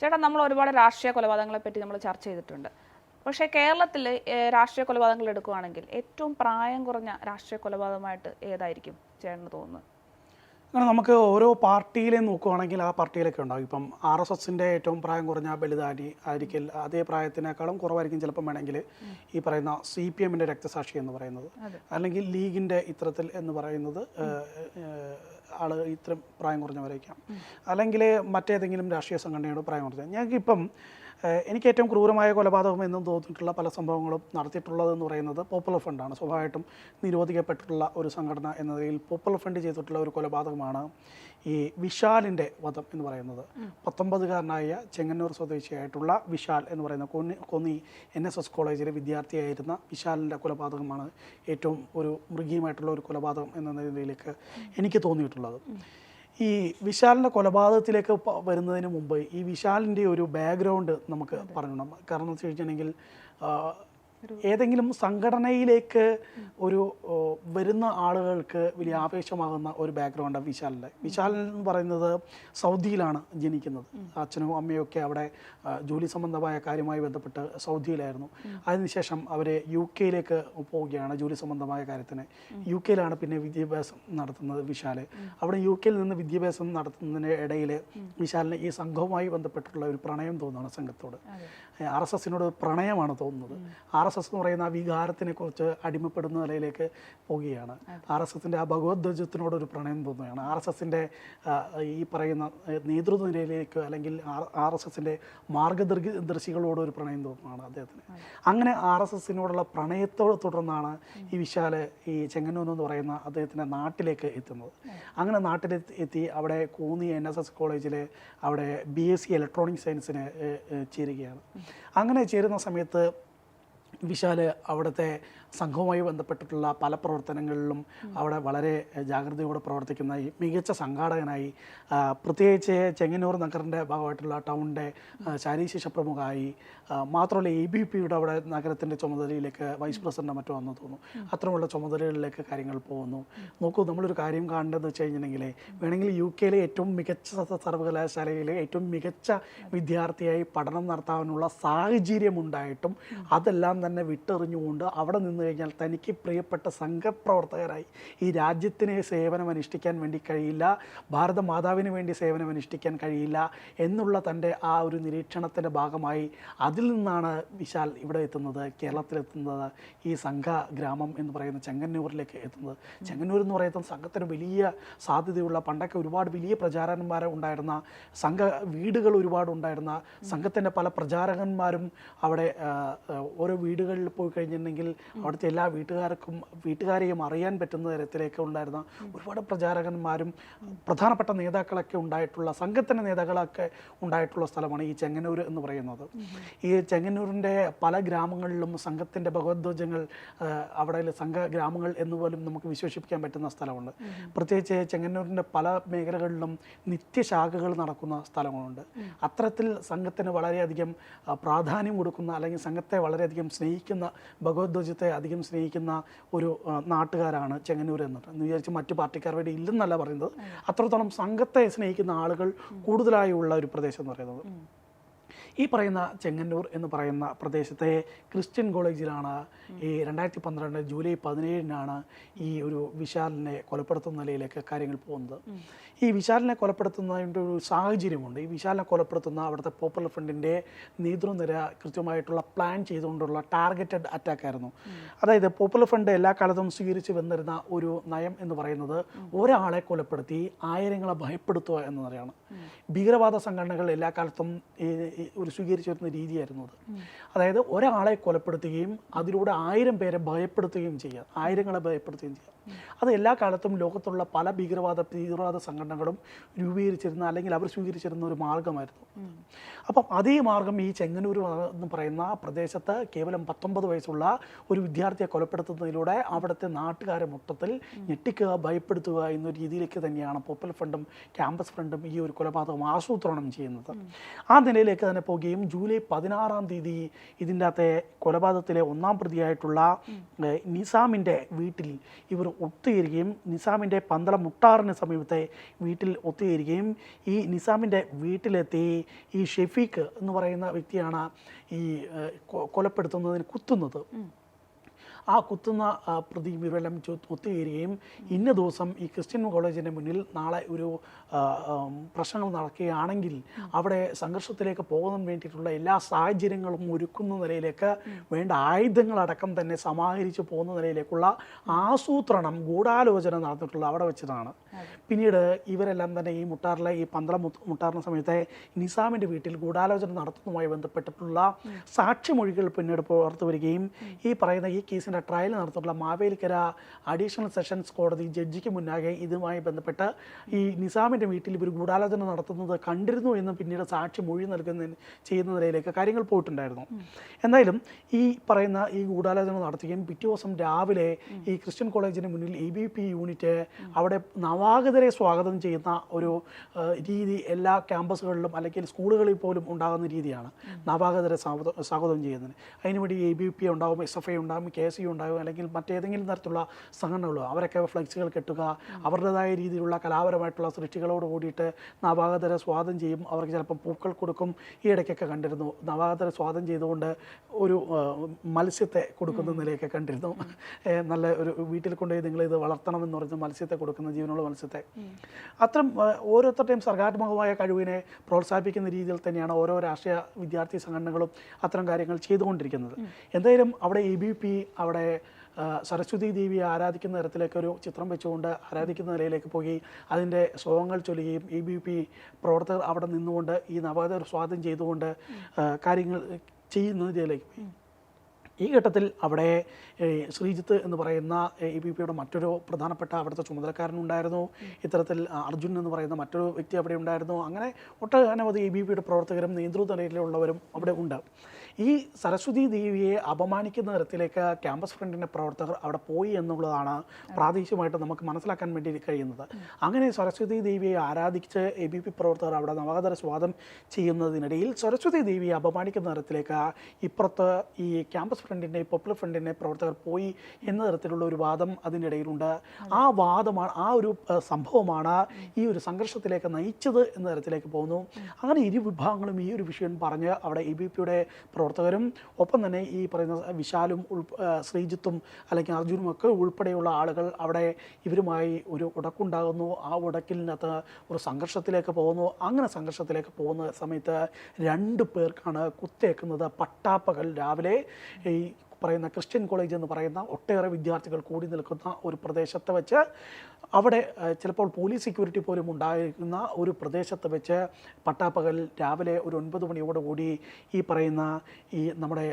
ചേട്ടാ നമ്മൾ ഒരുപാട് രാഷ്ട്രീയ കൊലപാതകങ്ങളെ പറ്റി നമ്മൾ ചർച്ച ചെയ്തിട്ടുണ്ട്. പക്ഷേ കേരളത്തിൽ രാഷ്ട്രീയ കൊലപാതകങ്ങൾ എടുക്കുകയാണെങ്കിൽ ഏറ്റവും പ്രായം കുറഞ്ഞ രാഷ്ട്രീയ കൊലപാതകമായിട്ട് ഏതായിരിക്കും ചേട്ടന് തോന്നുന്നത്? അങ്ങനെ നമുക്ക് ഓരോ പാർട്ടിയിലെ നോക്കുവാണെങ്കിൽ ആ പാർട്ടിയിലൊക്കെ ഉണ്ടാകും ഇപ്പം ആർ എസ് എസിന്റെ ഏറ്റവും പ്രായം കുറഞ്ഞ ബലിദാനി ആയിരിക്കും അതേ പ്രായത്തിനേക്കാളും കുറവായിരിക്കും ചിലപ്പം വേണമെങ്കിൽ ഈ പറയുന്ന സി പി എമ്മിന്റെ രക്തസാക്ഷി എന്ന് പറയുന്നത്. അല്ലെങ്കിൽ ലീഗിന്റെ ഇത്തരത്തിൽ എന്ന് പറയുന്നത് ആൾ ഇത്രയും പ്രായം കുറഞ്ഞവരേക്കാം അല്ലെങ്കിൽ മറ്റേതെങ്കിലും രാഷ്ട്രീയ സംഘടനയുടെ പ്രായം കുറഞ്ഞ ഞങ്ങൾക്കിപ്പം ഏഹ്, എനിക്ക് ഏറ്റവും ക്രൂരമായ കൊലപാതകം എന്നും തോന്നിയിട്ടുള്ള പല സംഭവങ്ങളും നടത്തിയിട്ടുള്ളതെന്ന് പറയുന്നത് പോപ്പുലർ ഫണ്ടാണ് സ്വാഭാവികമായിട്ടും നിരോധിക്കപ്പെട്ടിട്ടുള്ള ഒരു സംഘടന എന്ന നിലയിൽ പോപ്പുലർ ഫണ്ട് ചെയ്തിട്ടുള്ള ഒരു കൊലപാതകമാണ് ഈ വിശാലിന്റെ വധം എന്ന് പറയുന്നത്. പത്തൊമ്പതുകാരനായ ചെങ്ങന്നൂർ സ്വദേശിയായിട്ടുള്ള വിശാൽ എന്ന് പറയുന്ന Konni Konni N S S കോളേജിലെ വിദ്യാർത്ഥിയായിരുന്ന വിശാലിന്റെ കൊലപാതകമാണ് ഏറ്റവും ഒരു മൃഗീയമായിട്ടുള്ള ഒരു കൊലപാതകം എന്ന നിലയിലേക്ക് എനിക്ക് തോന്നിയിട്ടുള്ളത്. ഈ വിശാലിന്റെ കൊലപാതകത്തിലേക്ക് വരുന്നതിന് മുമ്പ് ഈ വിശാലിന്റെ ഒരു ബാക്ക്ഗ്രൗണ്ട് നമുക്ക് പറയണം കാരണം എന്ന് വെച്ച് കഴിഞ്ഞിട്ടുണ്ടെങ്കിൽ ഏതെങ്കിലും സംഘടനയിലേക്ക് ഒരു വരുന്ന ആളുകൾക്ക് വലിയ ആവേശമാകുന്ന ഒരു ബാക്ക്ഗ്രൗണ്ട് വിശാലിന്റെ. വിശാൽ എന്ന് പറയുന്നത് സൗദിയിലാണ് ജനിക്കുന്നത്. അച്ഛനും അമ്മയും ഒക്കെ അവിടെ ജോലി സംബന്ധമായ കാര്യമായി ബന്ധപ്പെട്ട് സൗദിയിലായിരുന്നു. അതിനുശേഷം അവർ യു കെയിലേക്ക് പോവുകയാണ് ജോലി സംബന്ധമായ കാര്യത്തിന്. യു കെയിലാണ് പിന്നെ വിദ്യാഭ്യാസം നടത്തുന്നത് വിശാൽ അവിടെ യു കെയിൽ നിന്ന് വിദ്യാഭ്യാസം നടത്തുന്നതിന് ഇടയിൽ വിശാലിന് ഈ സംഘവുമായി ബന്ധപ്പെട്ടുള്ള ഒരു പ്രണയം തോന്നുകയാണ് സംഘത്തോട്. ആർ എസ് എസിനോട് പ്രണയമാണ് തോന്നുന്നത്. ആർ എസ് എസ് എന്ന് പറയുന്ന ആ വികാരത്തിനെ കുറിച്ച് അടിമപ്പെടുന്ന നിലയിലേക്ക് പോവുകയാണ്. ആർ എസ് എസിന്റെ ആ ഭഗവത് ധ്വജത്തിനോട് ഒരു പ്രണയം തോന്നുകയാണ്. ആർ എസ് എസിന്റെ ഈ പറയുന്ന നേതൃത്വ നിലയിലേക്ക് അല്ലെങ്കിൽ ആർ എസ് എസിന്റെ മാർഗദർശികളോട് ഒരു പ്രണയം തോന്നുകയാണ് അദ്ദേഹത്തിന്. അങ്ങനെ ആർ എസ് എസിനോടുള്ള പ്രണയത്തോട് തുടർന്നാണ് ഈ വിശാല ഈ ചെങ്ങന്നൂർ എന്ന് പറയുന്ന അദ്ദേഹത്തിന്റെ നാട്ടിലേക്ക് എത്തുന്നത്. അങ്ങനെ നാട്ടിൽ എത്തി അവിടെ കൂന്നി എൻ എസ് എസ് കോളേജിൽ അവിടെ ബി എസ് സി ഇലക്ട്രോണിക് സയൻസിന് ചേരുകയാണ്. അങ്ങനെ ചേരുന്ന സമയത്ത് വിശാൽ അവിടുത്തെ സംഘവുമായി ബന്ധപ്പെട്ടിട്ടുള്ള പല പ്രവർത്തനങ്ങളിലും അവിടെ വളരെ ജാഗ്രതയോടെ പ്രവർത്തിക്കുന്ന മികച്ച സംഘാടകനായി പ്രത്യേകിച്ച് ചെങ്ങന്നൂർ നഗറിന്റെ ഭാഗമായിട്ടുള്ള ടൗണിന്റെ ശാരീശിഷ പ്രമുഖമായി മാത്രമല്ല എ ബി പിയുടെ അവിടെ നഗരത്തിന്റെ ചുമതലയിലേക്ക് വൈസ് പ്രസിഡന്റ് മറ്റോ വന്നു തോന്നുന്നു. അത്തരമുള്ള ചുമതലകളിലേക്ക് കാര്യങ്ങൾ പോകുന്നു. നോക്കൂ നമ്മളൊരു കാര്യം കാണേണ്ടതെന്ന് വെച്ച് കഴിഞ്ഞിട്ടുണ്ടെങ്കിൽ വേണമെങ്കിൽ യു കെയിലെ ഏറ്റവും മികച്ച സർവകലാശാലയിലെ ഏറ്റവും മികച്ച വിദ്യാർത്ഥിയായി പഠനം നടത്താനുള്ള സാഹചര്യമുണ്ടായിട്ടും അതെല്ലാം തന്നെ വിട്ടെറിഞ്ഞുകൊണ്ട് അവിടെ നിന്ന് കഴിഞ്ഞാൽ തനിക്ക് പ്രിയപ്പെട്ട സംഘപ്രവർത്തകരായി ഈ രാജ്യത്തിന് സേവനം അനുഷ്ഠിക്കാൻ വേണ്ടി കഴിയില്ല ഭാരത മാതാവിന് വേണ്ടി സേവനം അനുഷ്ഠിക്കാൻ കഴിയില്ല എന്നുള്ള തന്റെ ആ ഒരു നിരീക്ഷണത്തിന്റെ ഭാഗമായി അതിൽ നിന്നാണ് വിശാൽ ഇവിടെ എത്തുന്നത് കേരളത്തിലെത്തുന്നത് ഈ സംഘ ഗ്രാമം എന്ന് പറയുന്ന ചെങ്ങന്നൂരിലേക്ക് എത്തുന്നത്. ചെങ്ങന്നൂർ എന്ന് പറയുന്ന സംഘത്തിന് വലിയ സാധ്യതയുള്ള പണ്ടൊക്കെ ഒരുപാട് വലിയ പ്രചാരകന്മാർ ഉണ്ടായിരുന്ന സംഘ വീടുകൾ ഒരുപാട് ഉണ്ടായിരുന്ന സംഘത്തിന്റെ പല പ്രചാരകന്മാരും അവിടെ ഓരോ വീടുകളിൽ പോയി കഴിഞ്ഞിട്ടുണ്ടെങ്കിൽ അവിടുത്തെ എല്ലാ വീട്ടുകാർക്കും വീട്ടുകാരെയും അറിയാൻ പറ്റുന്ന തരത്തിലേക്ക് ഉണ്ടായിരുന്ന ഒരുപാട് പ്രചാരകന്മാരും പ്രധാനപ്പെട്ട നേതാക്കളൊക്കെ ഉണ്ടായിട്ടുള്ള സംഘത്തിന്റെ നേതാക്കളൊക്കെ ഉണ്ടായിട്ടുള്ള സ്ഥലമാണ് ഈ ചെങ്ങന്നൂർ എന്ന് പറയുന്നത്. ഈ ചെങ്ങന്നൂരിന്റെ പല ഗ്രാമങ്ങളിലും സംഘത്തിന്റെ ഭഗവത്വജങ്ങൾ അവിടെ സംഘ ഗ്രാമങ്ങൾ എന്ന് പോലും നമുക്ക് വിശേഷിപ്പിക്കാൻ പറ്റുന്ന സ്ഥലമുണ്ട്. പ്രത്യേകിച്ച് ചെങ്ങന്നൂരിന്റെ പല മേഖലകളിലും നിത്യശാഖകൾ നടക്കുന്ന സ്ഥലങ്ങളുണ്ട്. അത്തരത്തിൽ സംഘത്തിന് വളരെയധികം പ്രാധാന്യം കൊടുക്കുന്ന അല്ലെങ്കിൽ സംഘത്തെ വളരെയധികം സ്നേഹിക്കുന്ന ഭഗവത്ധ്വജത്തെ അധികം സ്നേഹിക്കുന്ന ഒരു നാട്ടുകാരാണ് ചെങ്ങന്നൂർ എന്നത്. എന്ന് വിചാരിച്ച് മറ്റു പാർട്ടിക്കാർ വേണ്ടി ഇല്ലെന്നല്ല പറയുന്നത്. അത്രത്തോളം സംഘത്തെ സ്നേഹിക്കുന്ന ആളുകൾ കൂടുതലായുള്ള ഒരു പ്രദേശം എന്ന് പറയുന്നത്. ഈ പറയുന്ന ചെങ്ങന്നൂർ എന്ന് പറയുന്ന പ്രദേശത്തെ ക്രിസ്ത്യൻ കോളേജിലാണ് ഈ രണ്ടായിരത്തി പന്ത്രണ്ട് ജൂലൈ പതിനേഴിനാണ് ഈ ഒരു വിശാലിനെ കൊലപ്പെടുത്തുന്ന നിലയിലേക്ക് കാര്യങ്ങൾ പോകുന്നത്. ഈ വിശാലിനെ കൊലപ്പെടുത്തുന്നതിന്റെ ഒരു സാഹചര്യമുണ്ട്. ഈ വിശാലിനെ കൊലപ്പെടുത്തുന്ന അവിടുത്തെ പോപ്പുലർ ഫ്രണ്ടിന്റെ നേതൃനിര കൃത്യമായിട്ടുള്ള പ്ലാൻ ചെയ്തുകൊണ്ടുള്ള ടാർഗറ്റഡ് അറ്റാക്ക് ആയിരുന്നു. അതായത് പോപ്പുലർ ഫ്രണ്ട് എല്ലാ കാലത്തും സ്വീകരിച്ച് വന്നിരുന്ന ഒരു നയം എന്ന് പറയുന്നത് ഒരാളെ കൊലപ്പെടുത്തി ആയിരങ്ങളെ ഭയപ്പെടുത്തുക എന്നതാണ്. ഭീകരവാദ സംഘടനകൾ എല്ലാ കാലത്തും ഈ ഈ ഒരു സ്വീകരിച്ചു വരുന്ന രീതിയായിരുന്നു അത്. അതായത് ഒരാളെ കൊലപ്പെടുത്തുകയും അതിലൂടെ ആയിരം പേരെ ഭയപ്പെടുത്തുകയും ചെയ്യുക ആയിരങ്ങളെ ഭയപ്പെടുത്തുകയും ചെയ്യുക. അത് എല്ലാ കാലത്തും ലോകത്തുള്ള പല ഭീകരവാദ തീവ്രവാദ സംഘടനകളും രൂപീകരിച്ചിരുന്ന അല്ലെങ്കിൽ അവർ സ്വീകരിച്ചിരുന്ന ഒരു മാർഗമായിരുന്നു. അപ്പം അതേ മാർഗം ഈ ചെങ്ങന്നൂർ എന്ന് പറയുന്ന പ്രദേശത്ത് കേവലം പത്തൊമ്പത് വയസ്സുള്ള ഒരു വിദ്യാർത്ഥിയെ കൊലപ്പെടുത്തുന്നതിലൂടെ അവിടുത്തെ നാട്ടുകാരെ മൊത്തത്തിൽ ഞെട്ടിക്കുക ഭയപ്പെടുത്തുക എന്ന രീതിയിലേക്ക് തന്നെയാണ് പോപ്പുലർ ഫ്രണ്ടും ക്യാമ്പസ് ഫ്രണ്ടും ഈ ഒരു കൊലപാതകം ആസൂത്രണം ചെയ്യുന്നത്. ആ നിലയിലേക്ക് തന്നെ പോകുകയും ജൂലൈ പതിനാറാം തീയതി ഇതിന്റെ അകത്തെ കൊലപാതകത്തിലെ ഒന്നാം പ്രതിയായിട്ടുള്ള നിസാമിന്റെ വീട്ടിൽ ഇവർ ഒത്തുചേരുകയും നിസാമിന്റെ പന്തളം മുട്ടാറിന് സമീപത്തെ വീട്ടിൽ ഒത്തുചേരുകയും ഈ നിസാമിന്റെ വീട്ടിലെത്തി ഈ ഷെഫീഖ് എന്ന് പറയുന്ന വ്യക്തിയാണ് ഈ കൊലപ്പെടുത്തുന്നതിന് കുത്തുന്നത്. ആ കുത്തുന്ന പ്രതി ഇവരെല്ലാം ഒത്തുചേരുകയും ഇന്ന ദിവസം ഈ ക്രിസ്ത്യൻ കോളേജിന്റെ മുന്നിൽ നാളെ ഒരു പ്രശ്നങ്ങൾ നടക്കുകയാണെങ്കിൽ അവിടെ സംഘർഷത്തിലേക്ക് പോകുന്നതിന് വേണ്ടിയിട്ടുള്ള എല്ലാ സാഹചര്യങ്ങളും ഒരുക്കുന്ന നിലയിലേക്ക് വേണ്ട ആയുധങ്ങളടക്കം തന്നെ സമാഹരിച്ച് പോകുന്ന നിലയിലേക്കുള്ള ആസൂത്രണം ഗൂഢാലോചന നടന്നിട്ടുള്ള അവിടെ വെച്ചതാണ്. പിന്നീട് ഇവരെല്ലാം തന്നെ ഈ മുട്ടാറിലെ ഈ പന്തളം മുട്ടാറിന സമയത്തെ നിസാമിന്റെ വീട്ടിൽ ഗൂഢാലോചന നടത്തുന്നതുമായി ബന്ധപ്പെട്ടിട്ടുള്ള സാക്ഷിമൊഴികൾ പിന്നീട് പുറത്തു വരികയും ഈ പറയുന്ന ഈ കേസിന്റെ ട്രയൽ നടത്തിയിട്ടുള്ള മാവേലിക്കര അഡീഷണൽ സെഷൻസ് കോടതി ജഡ്ജിക്ക് മുന്നാകെ ഇതുമായി ബന്ധപ്പെട്ട് ഈ നിസാമിന്റെ വീട്ടിൽ ഇവർ ഗൂഢാലോചന നടത്തുന്നത് കണ്ടിരുന്നു എന്ന് പിന്നീട് സാക്ഷി മൊഴി നൽകുന്ന ചെയ്യുന്ന നിലയിലേക്ക് കാര്യങ്ങൾ പോയിട്ടുണ്ടായിരുന്നു. എന്തായാലും ഈ പറയുന്ന ഈ ഗൂഢാലോചന നടത്തുകയും പിറ്റേ ദിവസം രാവിലെ ഈ ക്രിസ്ത്യൻ കോളേജിന് മുന്നിൽ എ ബി പി യൂണിറ്റ് അവിടെ നവാഗതരെ സ്വാഗതം ചെയ്യുന്ന ഒരു രീതി എല്ലാ ക്യാമ്പസുകളിലും അല്ലെങ്കിൽ സ്കൂളുകളിൽ പോലും ഉണ്ടാകുന്ന രീതിയാണ് നവാഗതരെ സ്വാഗതം സ്വാഗതം ചെയ്യുന്നതിന് അതിനുവേണ്ടി എ ബി പി ഉണ്ടാവും എസ് എഫ് ഐ ഉണ്ടാവും കെ എസ് യു ഉണ്ടാവും അല്ലെങ്കിൽ മറ്റേതെങ്കിലും തരത്തിലുള്ള സംഘടനകളോ അവരൊക്കെ ഫ്ലക്സുകൾ കെട്ടുക അവരുടേതായ രീതിയിലുള്ള കലാപരമായിട്ടുള്ള സൃഷ്ടികളോട് കൂടിയിട്ട് നവാഗതരെ സ്വാഗതം ചെയ്യും. അവർക്ക് ചിലപ്പോൾ പൂക്കൾ കൊടുക്കും. ഈ ഇടയ്ക്കൊക്കെ കണ്ടിരുന്നു. നവാഗതരെ സ്വാഗതം ചെയ്തുകൊണ്ട് ഒരു മത്സ്യത്തെ കൊടുക്കുന്ന നിലയൊക്കെ കണ്ടിരുന്നു. നല്ല ഒരു വീട്ടിൽ കൊണ്ടുപോയി നിങ്ങൾ ഇത് വളർത്തണമെന്ന് പറഞ്ഞ് മത്സ്യത്തെ കൊടുക്കുന്ന ജീവനുള്ള മത്സ്യത്തെ. അത്തരം ഓരോരുത്തരുടെയും സർഗാത്മകമായ കഴിവിനെ പ്രോത്സാഹിപ്പിക്കുന്ന രീതിയിൽ തന്നെയാണ് ഓരോ രാഷ്ട്രീയ വിദ്യാർത്ഥി സംഘടനകളും അത്തരം കാര്യങ്ങൾ ചെയ്തുകൊണ്ടിരിക്കുന്നത്. എന്തായാലും അവിടെ എ ബി പി അവിടെ സരസ്വതി ദേവിയെ ആരാധിക്കുന്ന തരത്തിലേക്ക് ഒരു ചിത്രം വെച്ചുകൊണ്ട് ആരാധിക്കുന്ന നിലയിലേക്ക് പോയി. അതിന്റെ ശ്ലോകങ്ങൾ ചൊല്ലുകയും ഇ ബി പി പ്രവർത്തകർ അവിടെ നിന്നുകൊണ്ട് ഈ നവോദയ സ്വാഗതം ചെയ്തുകൊണ്ട് കാര്യങ്ങൾ ചെയ്യുന്നതിലേക്ക് പോയി. ഈ ഘട്ടത്തിൽ അവിടെ ശ്രീജിത്ത് എന്ന് പറയുന്ന എ ബി പിയുടെ മറ്റൊരു പ്രധാനപ്പെട്ട അവിടുത്തെ ചുമതലക്കാരനുണ്ടായിരുന്നു. ഇത്തരത്തിൽ അർജുൻ എന്ന് പറയുന്ന മറ്റൊരു വ്യക്തി അവിടെ ഉണ്ടായിരുന്നു. അങ്ങനെ ഒട്ടനവധി എ ബി പിയുടെ പ്രവർത്തകരും നേതൃനിലയിലുള്ളവരും അവിടെ ഉണ്ട്. ഈ സരസ്വതി ദേവിയെ അപമാനിക്കുന്ന തരത്തിലേക്ക് ക്യാമ്പസ് ഫ്രണ്ടിന്റെ പ്രവർത്തകർ അവിടെ പോയി എന്നുള്ളതാണ് പ്രാദേശികമായിട്ട് നമുക്ക് മനസ്സിലാക്കാൻ വേണ്ടി കഴിയുന്നത്. അങ്ങനെ സരസ്വതി ദേവിയെ ആരാധിച്ച് എ ബി പി പ്രവർത്തകർ അവിടെ നവാതര സ്വാദം ചെയ്യുന്നതിനിടയിൽ സരസ്വതി ദേവിയെ അപമാനിക്കുന്ന തരത്തിലേക്ക് ഇപ്പുറത്ത് ഈ ക്യാമ്പസ് ഫ്രണ്ടിന്റെ പോപ്പുലർ ഫ്രണ്ടിന്റെ പ്രവർത്തകർ പോയി എന്ന തരത്തിലുള്ള ഒരു വാദം അതിനിടയിലുണ്ട്. ആ വാദമാണ് ആ ഒരു സംഭവമാണ് ഈ ഒരു സംഘർഷത്തിലേക്ക് നയിച്ചത് എന്ന തരത്തിലേക്ക് പോകുന്നു. അങ്ങനെ ഇരു വിഭാഗങ്ങളും ഈ ഒരു വിഷയം പറഞ്ഞ് അവിടെ എ ബി പിയുടെ പ്രവർത്തകരും ഒപ്പം തന്നെ ഈ പറയുന്ന വിശാലും ഉൾ ശ്രീജിത്തും അല്ലെങ്കിൽ അർജുനും ഒക്കെ ഉൾപ്പെടെയുള്ള ആളുകൾ അവിടെ ഇവരുമായി ഒരു ഉടക്കുണ്ടാകുന്നു. ആ ഉടക്കിനകത്ത് ഒരു സംഘർഷത്തിലേക്ക് പോകുന്നു. അങ്ങനെ സംഘർഷത്തിലേക്ക് പോകുന്ന സമയത്ത് രണ്ട് പേർക്കാണ് കുത്തേക്കുന്നത്. പട്ടാപ്പകൽ രാവിലെ ഈ പറയുന്ന ക്രിസ്ത്യൻ കോളേജ് എന്ന് പറയുന്ന ഒട്ടേറെ വിദ്യാർത്ഥികൾ കൂടി നിൽക്കുന്ന ഒരു പ്രദേശത്ത് വെച്ച് അവിടെ ചിലപ്പോൾ പോലീസ് സെക്യൂരിറ്റി പോലും ഉണ്ടായിരുന്ന ഒരു പ്രദേശത്ത് വെച്ച് പട്ടാപ്പകൽ രാവിലെ ഒരു ഒൻപത് മണിയോടുകൂടി ഈ പറയുന്ന ഈ നമ്മുടെ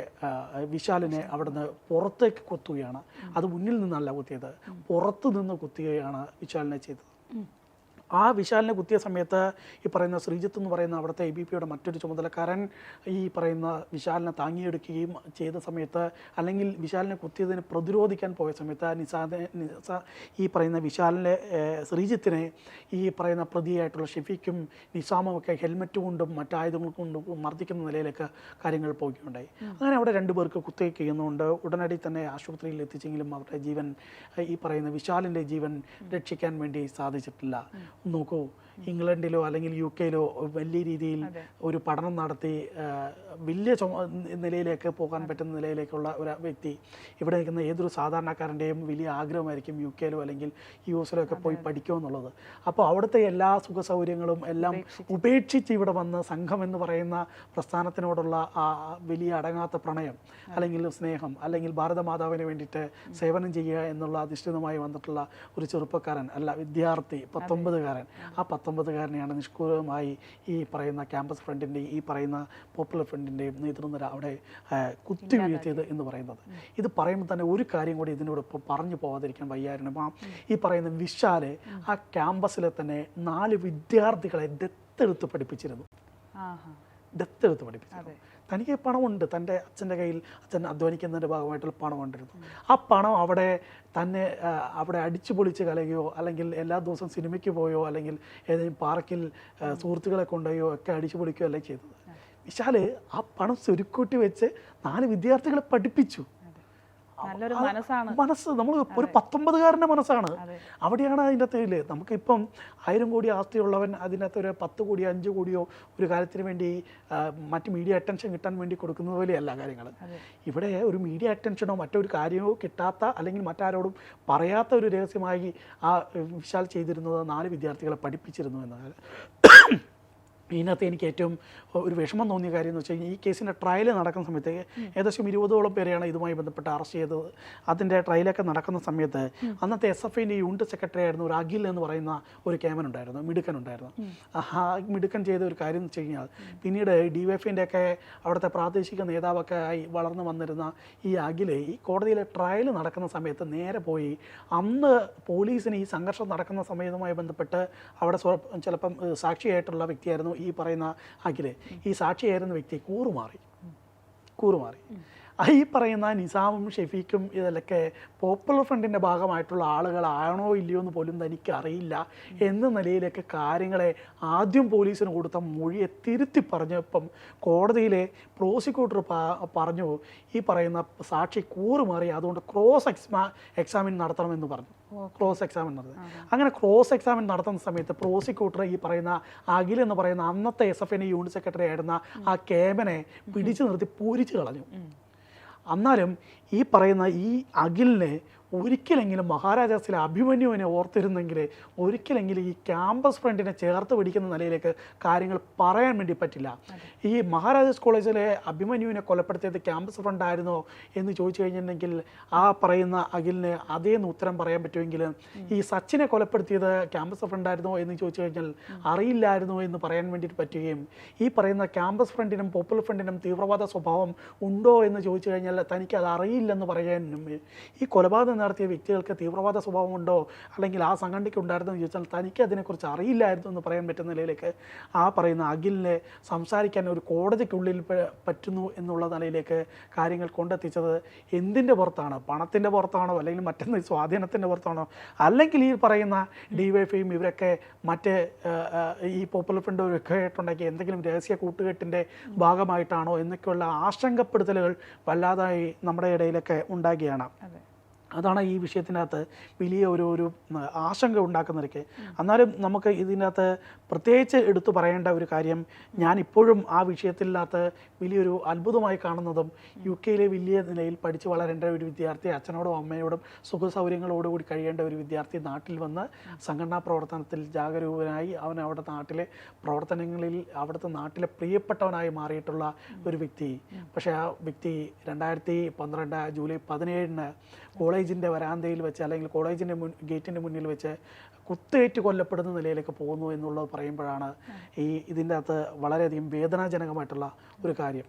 വിശാലിനെ അവിടുന്ന് പുറത്തേക്ക് കുത്തുകയാണ്. അത് മുന്നിൽ നിന്നല്ല കുത്തിയത്. പുറത്തു നിന്ന് കുത്തുകയാണ് വിശാലിനെ ചെയ്തത്. ആ വിശാലിനെ കുത്തിയ സമയത്ത് ഈ പറയുന്ന ശ്രീജിത്ത് എന്ന് പറയുന്ന അവിടുത്തെ എ ബി പിയുടെ മറ്റൊരു ചുമതലക്കാരൻ ഈ പറയുന്ന വിശാലിനെ താങ്ങിയെടുക്കുകയും ചെയ്ത സമയത്ത് അല്ലെങ്കിൽ വിശാലിനെ കുത്തിയതിനെ പ്രതിരോധിക്കാൻ പോയ സമയത്ത് നിസാദെ നിസ ഈ പറയുന്ന വിശാലിനെ ശ്രീജിത്തിനെ ഈ പറയുന്ന പ്രതിയായിട്ടുള്ള ഷെഫിക്കും നിസാമും ഒക്കെ ഹെൽമെറ്റ് കൊണ്ടും മറ്റായുധങ്ങൾ കൊണ്ടും മർദ്ദിക്കുന്ന നിലയിലേക്ക് കാര്യങ്ങൾ പോവുകയുണ്ടായി. അങ്ങനെ അവിടെ രണ്ടുപേർക്ക് കുത്തേക്ക് ചെയ്യുന്നുണ്ട് ഉടനടി തന്നെ ആശുപത്രിയിൽ എത്തിച്ചെങ്കിലും അവരുടെ ജീവൻ ഈ പറയുന്ന വിശാലിന്റെ ജീവൻ രക്ഷിക്കാൻ വേണ്ടി സാധിച്ചിട്ടില്ല. നോക്കൂ ഇംഗ്ലണ്ടിലോ അല്ലെങ്കിൽ യു കെയിലോ വലിയ രീതിയിൽ ഒരു പഠനം നടത്തി വലിയ ചുമ നിലയിലേക്ക് പോകാൻ പറ്റുന്ന നിലയിലേക്കുള്ള ഒരു വ്യക്തി ഇവിടെ നിൽക്കുന്ന ഏതൊരു സാധാരണക്കാരന്റെയും വലിയ ആഗ്രഹമായിരിക്കും യു കെയിലോ അല്ലെങ്കിൽ യു എസിലോ ഒക്കെ പോയി പഠിക്കുക എന്നുള്ളത്. അപ്പോൾ അവിടുത്തെ എല്ലാ സുഖ സൗകര്യങ്ങളും എല്ലാം ഉപേക്ഷിച്ച്. ഇവിടെ വന്ന് സംഘം എന്ന് പറയുന്ന പ്രസ്ഥാനത്തിനോടുള്ള ആ വലിയ അടങ്ങാത്ത പ്രണയം അല്ലെങ്കിൽ സ്നേഹം അല്ലെങ്കിൽ ഭാരതമാതാവിന് വേണ്ടിയിട്ട് സേവനം ചെയ്യുക എന്നുള്ള അധിഷ്ഠിതമായി വന്നിട്ടുള്ള ഒരു ചെറുപ്പക്കാരൻ അല്ല വിദ്യാർത്ഥി പത്തൊമ്പതുകാരൻ. ആ പത്തൊമ്പതുകാരനെയാണ് നിഷ്കൂലമായി ഈ പറയുന്ന ക്യാമ്പസ് ഫ്രണ്ടിന്റെയും ഈ പറയുന്ന പോപ്പുലർ ഫ്രണ്ടിന്റെയും നേതൃനിര അവിടെ കുത്തി വീഴ്ത്തിയത് എന്ന് പറയുന്നത്. ഇത് പറയുമ്പോൾ തന്നെ ഒരു കാര്യം കൂടി ഇതിനോടൊപ്പം പറഞ്ഞു പോകാതിരിക്കാൻ വയ്യായിരുന്നു. ആ ഈ പറയുന്ന വിശാൽ ആ ക്യാമ്പസിലെ തന്നെ നാല് വിദ്യാർത്ഥികളെ ദത്തെടുത്ത് പഠിപ്പിച്ചിരുന്നു. ദത്തെടുത്ത് പഠിപ്പിച്ചു തനിക്ക് പണമുണ്ട്. തന്റെ അച്ഛന്റെ കയ്യിൽ അച്ഛൻ അധ്വാനിക്കുന്നതിന്റെ ഭാഗമായിട്ടുള്ള പണം കൊണ്ടിരുന്നു ആ പണം അവിടെ തന്നെ അവിടെ അടിച്ചു പൊളിച്ച് കളയുകയോ അല്ലെങ്കിൽ എല്ലാ ദിവസവും സിനിമയ്ക്ക് പോയോ അല്ലെങ്കിൽ ഏതെങ്കിലും പാർക്കിൽ സുഹൃത്തുക്കളെ കൊണ്ടുപോയോ ഒക്കെ അടിച്ചു പൊളിക്കുകയോ അല്ലേ ചെയ്തത്. വിശാൽ ആ പണം സ്വരുക്കൂട്ടി വെച്ച് നാല് വിദ്യാർത്ഥികളെ പഠിപ്പിച്ചു. നല്ലൊരു മനസ്സാണ്. മനസ്സ് നമ്മൾ ഒരു പത്തൊമ്പതുകാരന്റെ മനസ്സാണ്. അവിടെയാണ് അതിന്റെ അകത്ത് ഇല്ലേ നമുക്കിപ്പം ആയിരം കോടി ആസ്തിയുള്ളവൻ അതിനകത്ത് ഒരു പത്ത് കോടിയോ അഞ്ച് കോടിയോ ഒരു കാര്യത്തിന് വേണ്ടി മറ്റ് മീഡിയ അറ്റൻഷൻ കിട്ടാൻ വേണ്ടി കൊടുക്കുന്നത് പോലെയല്ല കാര്യങ്ങൾ. ഇവിടെ ഒരു മീഡിയ അറ്റൻഷനോ മറ്റൊരു കാര്യമോ കിട്ടാത്ത അല്ലെങ്കിൽ മറ്റാരോടും പറയാത്ത ഒരു രഹസ്യമായി ആ വിശാൽ ചെയ്തിരുന്നത് നാല് വിദ്യാർത്ഥികളെ പഠിപ്പിച്ചിരുന്നു എന്നാൽ ഇതിനകത്ത് എനിക്ക് ഏറ്റവും ഒരു വിഷമം തോന്നിയ കാര്യം എന്ന് വെച്ച് കഴിഞ്ഞാൽ ഈ കേസിന്റെ ട്രയൽ നടക്കുന്ന സമയത്ത് ഏകദേശം ഇരുപതോളം പേരെയാണ് ഇതുമായി ബന്ധപ്പെട്ട് അറസ്റ്റ് ചെയ്തത്. അതിന്റെ ട്രയലൊക്കെ നടക്കുന്ന സമയത്ത് അന്നത്തെ എസ് എഫ് ഐന്റെ യൂണിറ്റ് സെക്രട്ടറി ആയിരുന്നു ഒരു അഖിൽ എന്ന് പറയുന്ന ഒരു ക്യാമൻ ഉണ്ടായിരുന്നു മിടുക്കൻ ഉണ്ടായിരുന്നു. ആ മിടുക്കൻ ചെയ്ത ഒരു കാര്യം എന്ന് വെച്ച് കഴിഞ്ഞാൽ പിന്നീട് ഡി വൈഫിന്റെ ഒക്കെ അവിടുത്തെ പ്രാദേശിക നേതാവൊക്കെ ആയി വളർന്നു വന്നിരുന്ന ഈ അഖിൽ ഈ കോടതിയിലെ ട്രയൽ നടക്കുന്ന സമയത്ത് നേരെ പോയി അന്ന് പോലീസിന് ഈ സംഘർഷം നടക്കുന്ന സമയവുമായി ബന്ധപ്പെട്ട് അവിടെ ചിലപ്പം സാക്ഷിയായിട്ടുള്ള വ്യക്തിയായിരുന്നു ഈ പറയുന്ന അഖിലെ ഈ സാക്ഷിയായിരുന്ന വ്യക്തി കൂറുമാറി. കൂറുമാറി. ഈ പറയുന്ന നിസാമും ഷെഫീഖും ഇതിലൊക്കെ പോപ്പുലർ ഫ്രണ്ടിന്റെ ഭാഗമായിട്ടുള്ള ആളുകളാണോ ഇല്ലയോ എന്ന് പോലും തനിക്ക് അറിയില്ല എന്ന നിലയിലൊക്കെ കാര്യങ്ങളെ ആദ്യം പോലീസിന് കൊടുത്ത മൊഴിയെ തിരുത്തി പറഞ്ഞപ്പം കോടതിയിലെ പ്രോസിക്യൂട്ടർ പറഞ്ഞു ഈ പറയുന്ന സാക്ഷി കൂറുമാറി അതുകൊണ്ട് ക്രോസ് എക്സാ എക്സാമിൻ നടത്തണമെന്ന് പറഞ്ഞു. ക്രോസ് എക്സാമിൻ നടത്തി അങ്ങനെ ക്രോസ് എക്സാമിൻ നടത്തുന്ന സമയത്ത് പ്രോസിക്യൂട്ടർ ഈ പറയുന്ന അഖിൽ എന്ന് പറയുന്ന അന്നത്തെ S F I unit secretary ആയിരുന്ന ആ കേബനെ പിടിച്ചു നിർത്തി പൂരിച്ചു കളഞ്ഞു. എന്നാലും ഈ പറയുന്ന ഈ അഖിലിനെ ഒരിക്കലെങ്കിലും മഹാരാജാസിലെ അഭിമന്യുവിനെ ഓർത്തിരുന്നെങ്കിൽ ഒരിക്കലെങ്കിലും ഈ ക്യാമ്പസ് ഫ്രണ്ടിനെ ചേർത്ത് പിടിക്കുന്ന നിലയിലേക്ക് കാര്യങ്ങൾ പറയാൻ വേണ്ടി പറ്റില്ല. ഈ മഹാരാജാസ് കോളേജിലെ അഭിമന്യുവിനെ കൊലപ്പെടുത്തിയത് ക്യാമ്പസ് ഫ്രണ്ട് ആയിരുന്നോ എന്ന് ചോദിച്ചു കഴിഞ്ഞിട്ടുണ്ടെങ്കിൽ ആ പറയുന്ന അഖിലിന് അതേന്ന് ഉത്തരം പറയാൻ പറ്റുമെങ്കിലും ഈ സച്ചിനെ കൊലപ്പെടുത്തിയത് ക്യാമ്പസ് ഫ്രണ്ട് ആയിരുന്നോ എന്ന് ചോദിച്ചു കഴിഞ്ഞാൽ അറിയില്ലായിരുന്നോ എന്ന് പറയാൻ വേണ്ടിയിട്ട് പറ്റുകയും ഈ പറയുന്ന ക്യാമ്പസ് ഫ്രണ്ടിനും പോപ്പുലർ ഫ്രണ്ടിനും തീവ്രവാദ സ്വഭാവം ഉണ്ടോ എന്ന് ചോദിച്ചു കഴിഞ്ഞാൽ തനിക്ക് അത് അറിയില്ലെന്ന് പറയാനും ഈ കൊലപാതകം നടത്തിയ വ്യക്തികൾക്ക് തീവ്രവാദ സ്വഭാവമുണ്ടോ? അല്ലെങ്കിൽ ആ സംഘടനയ്ക്ക് ഉണ്ടായിരുന്നോ എന്ന് ചോദിച്ചാൽ തനിക്ക് അതിനെക്കുറിച്ച് അറിയില്ലായിരുന്നു എന്ന് പറയാൻ പറ്റുന്ന നിലയിലേക്ക് ആ പറയുന്ന അഖിലിനെ സംസാരിക്കാൻ ഒരു കോടതിക്കുള്ളിൽ പറ്റുന്നു എന്നുള്ള നിലയിലേക്ക് കാര്യങ്ങൾ കൊണ്ടെത്തിച്ചത് എന്തിന്റെ പുറത്താണ്? പണത്തിന്റെ പുറത്താണോ? അല്ലെങ്കിൽ മറ്റൊന്ന് സ്വാധീനത്തിന്റെ പുറത്താണോ? അല്ലെങ്കിൽ ഈ പറയുന്ന ഡിവൈഫൈയും ഇവരൊക്കെ മറ്റ് ഈ പോപ്പുലർ ഫ്രണ്ട് ഒക്കെ ആയിട്ടുണ്ടാക്കിയ എന്തെങ്കിലും രഹസ്യ കൂട്ടുകെട്ടിന്റെ ഭാഗമായിട്ടാണോ എന്നൊക്കെയുള്ള ആശങ്കപ്പെടുത്തലുകൾ വല്ലാതായി നമ്മുടെ ഇടയിലൊക്കെ ഉണ്ടാകുകയാണ്. അതാണ് ഈ വിഷയത്തിനകത്ത് വലിയ ഒരു ഒരു ആശങ്ക ഉണ്ടാക്കുന്നതൊക്കെ എന്നാലും നമുക്ക് ഇതിനകത്ത് പ്രത്യേകിച്ച് എടുത്തു പറയേണ്ട ഒരു കാര്യം ഞാൻ ഇപ്പോഴും ആ വിഷയത്തിനകത്ത് വലിയൊരു അത്ഭുതമായി കാണുന്നതും യു കെയിലെ വലിയ നിലയിൽ പഠിച്ചു വളരേണ്ട ഒരു വിദ്യാർത്ഥി അച്ഛനോടും അമ്മയോടും സുഖ സൗകര്യങ്ങളോടുകൂടി കഴിയേണ്ട ഒരു വിദ്യാർത്ഥി നാട്ടിൽ വന്ന് സംഘടനാ പ്രവർത്തനത്തിൽ ജാഗരൂകനായി അവൻ അവിടെ നാട്ടിലെ പ്രവർത്തനങ്ങളിൽ അവിടുത്തെ നാട്ടിലെ പ്രിയപ്പെട്ടവനായി മാറിയിട്ടുള്ള ഒരു വ്യക്തി. പക്ഷേ ആ വ്യക്തി രണ്ടായിരത്തി പന്ത്രണ്ട് ജൂലൈ പതിനേഴിന് കോളേജിന്റെ വരാന്തയിൽ വെച്ച് അല്ലെങ്കിൽ കോളേജിന്റെ മുൻ ഗേറ്റിന്റെ മുന്നിൽ വെച്ച് കുത്തേറ്റ് കൊല്ലപ്പെടുന്ന നിലയിലേക്ക് പോകുന്നു എന്നുള്ളത് പറയുമ്പോഴാണ് ഈ ഇതിന്റെ അകത്ത് വളരെയധികം വേദനാജനകമായിട്ടുള്ള ഒരു കാര്യം.